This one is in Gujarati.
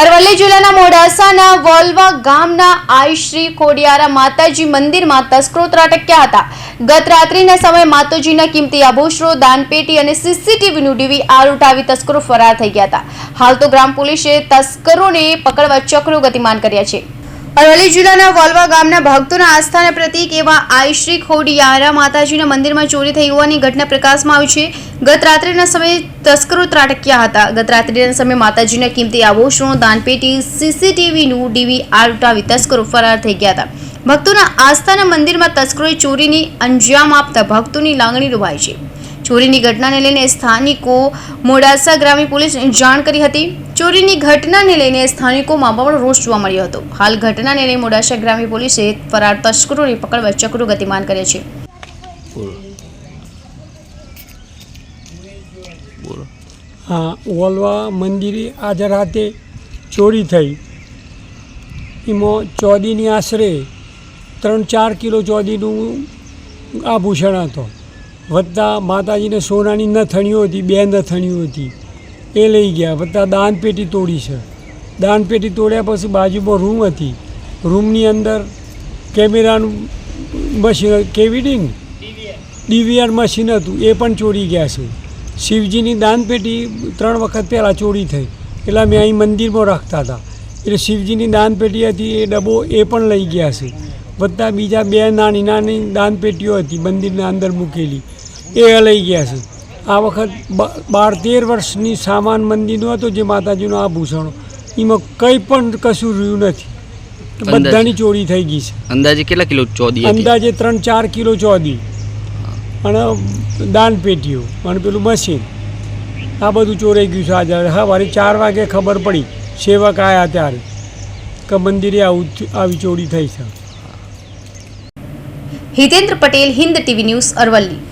અરવલ્લી જિલ્લાના મોડાસાના વોલવા ગામના આયશ્રી ખોડિયારા માતાજી મંદિરમાં તસ્કરો ત્રાટક્યા હતા. ગત રાત્રિના સમયે માતાજીના કિંમતી આભૂષણો, દાનપેટી અને સીસીટીવીનું ડીવીઆર ઉઠાવી તસ્કરો ફરાર થઈ ગયા હતા. હાલ તો ગ્રામ પોલીસે તસ્કરોને પકડવા ચક્રો ગતિમાન કર્યા છે. અરવલ્લી જિલ્લાના વાલવા ગામના ભક્તોના આસ્થાના પ્રતીક એવા આઈ શ્રી ખોડિયારા માતાજીના મંદિરમાં ચોરી થઈ હોવાની ઘટના પ્રકાશમાં આવી છે. ગત રાત્રિના સમયે તસ્કરો ત્રાટક્યા હતા. ગત રાત્રિના સમયે માતાજીના કિંમતી આભૂષણો, દાનપેટી, સીસીટીવીનું ડીવીઆર ઉઠાવી તસ્કરો ફરાર થઈ ગયા હતા. ભક્તોના આસ્થાના મંદિરમાં તસ્કરોએ ચોરીની અંજામ આપતા ભક્તોની લાગણી ડૂબાઈ છે. ચોરીની ઘટનાને લઈને સ્થાનિકો મોડાસા ગ્રામ્ય પોલીસને જાણ કરી હતી. ચોરીની ઘટનાને લઈને સ્થાનિકોમાં પણ રોષ જોવા મળ્યો હતો. હાલ ઘટનાને લઈને મોડાસા ગ્રામ્ય પોલીસે ફરાર તસ્કરોને પકડવા ચક્રો ગતિમાન કર્યા છે. હા ઓલવા મંદિરે આજે રાતે ચોરી થઈ. એમાં ચોદીની આશરે ત્રણ ચાર કિલો ચોદીનું આભૂષણ હતો. વત્તા માતાજીને સોનાની નથણીઓ હતી, બે નથણીઓ હતી. એ લઈ ગયા. વત્તા દાનપેટી તોડી છે. દાનપેટી તોડ્યા પછી બાજુમાં રૂમ હતી. રૂમની અંદર કેમેરાનું મશીન કેવીડિંગ ડીવીઆર મશીન હતું. એ પણ ચોરી ગયા છે. શિવજીની દાનપેટી ત્રણ વખત પહેલાં ચોરી થઈ. એટલે મેં અહીં મંદિરમાં રાખતા હતા. એટલે શિવજીની દાનપેટી હતી, એ ડબ્બો એ પણ લઈ ગયા છે. વત્તા બીજા બે નાની નાની દાનપેટીઓ હતી મંદિરના અંદર મૂકેલી. એ લઈ ગયા છે. આ વખત બાર તેર વર્ષની સામાન મંદિરનું હતું જે માતાજીનું આભૂષણો એમાં કંઈ પણ કશું રહ્યું નથી. બધાની ચોરી થઈ ગઈ છે. અંદાજે કેટલા કિલો ચોદી અંદાજે ત્રણ ચાર કિલો ચોદી. અને દાન પેટીઓ અને પેલું મશીન. આ બધું ચોરાઈ ગયું છે આજે. સવારે ચાર વાગે ખબર પડી. સેવક આવ્યા ત્યારે. કે મંદિરે આવું આવી ચોરી થઈ છે. Hitendra Patel Hind TV news Aravalli.